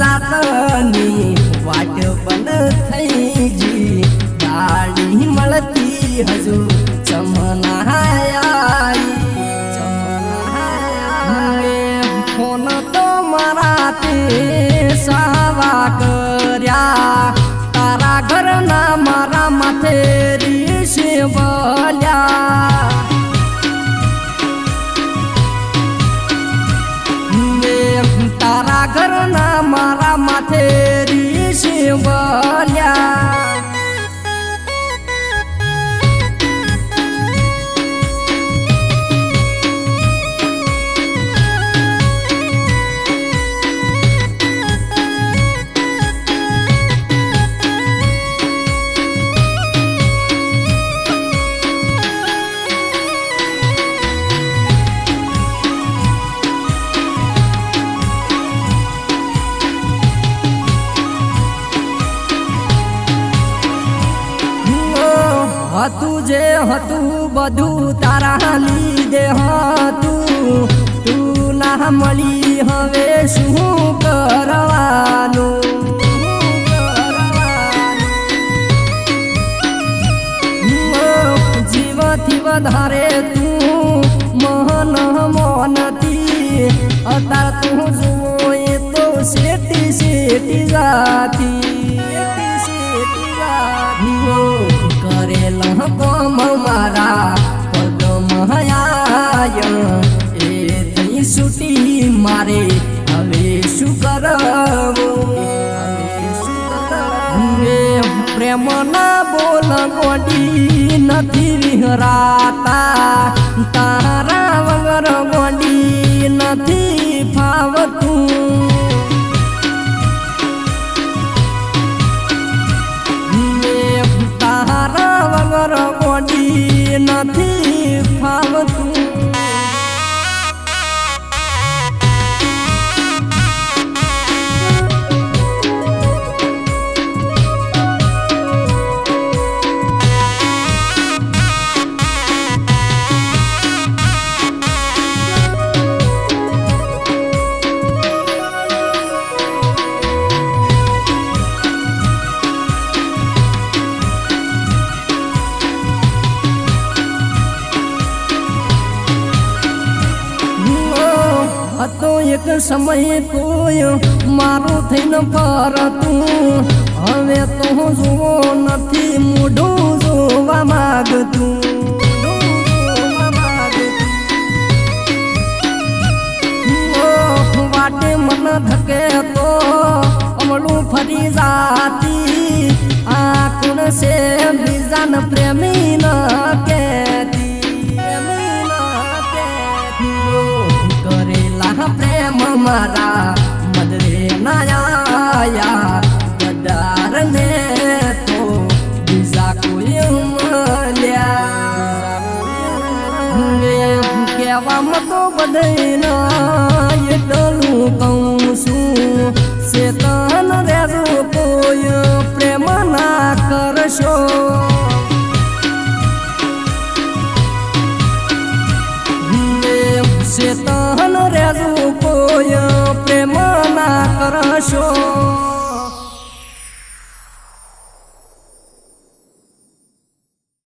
સાતની વાટ બન થઈ જી ગાડી મળતી હજુ ચમનાયા ફોન તો મારા તે સાવા કર્યા તારા ઘરના મારા માથે રીષે બોલ્યા તારા ઘરના મારા માથે. હતું જે હતું, બધું તારા લીધે હતું. તું ના મળી, હવે શું કરવાનું? જીવથી વધારે તું મહન મોનતી અતાર તું જુઓ, એ તો શેટી શેટી જાતી. શેટી જાતી. કરેલા કોમ મારા પગમહયાય એ થઈ છૂટી મારે, હવે શું કરવું? પ્રેમ ના બોલ ગોડી નથી વિહરાતા. તારા વગર ગોડી નથી ફાવતું. હતો એક સમય કોઈ મારું થઈને ફરતું હવે તો જુઓ નથી, મોઢું જોવા માગતું. વાટે મન ધકે તો અમલું ફરી જાતી. આ કુણ છે બીજા ન મદરે નાયા કદાર ને તો બીજા કોઈ મળ્યા કહેવામાં તો બધાના એટલું કહું છું શેતન રેજો કોઈ 说。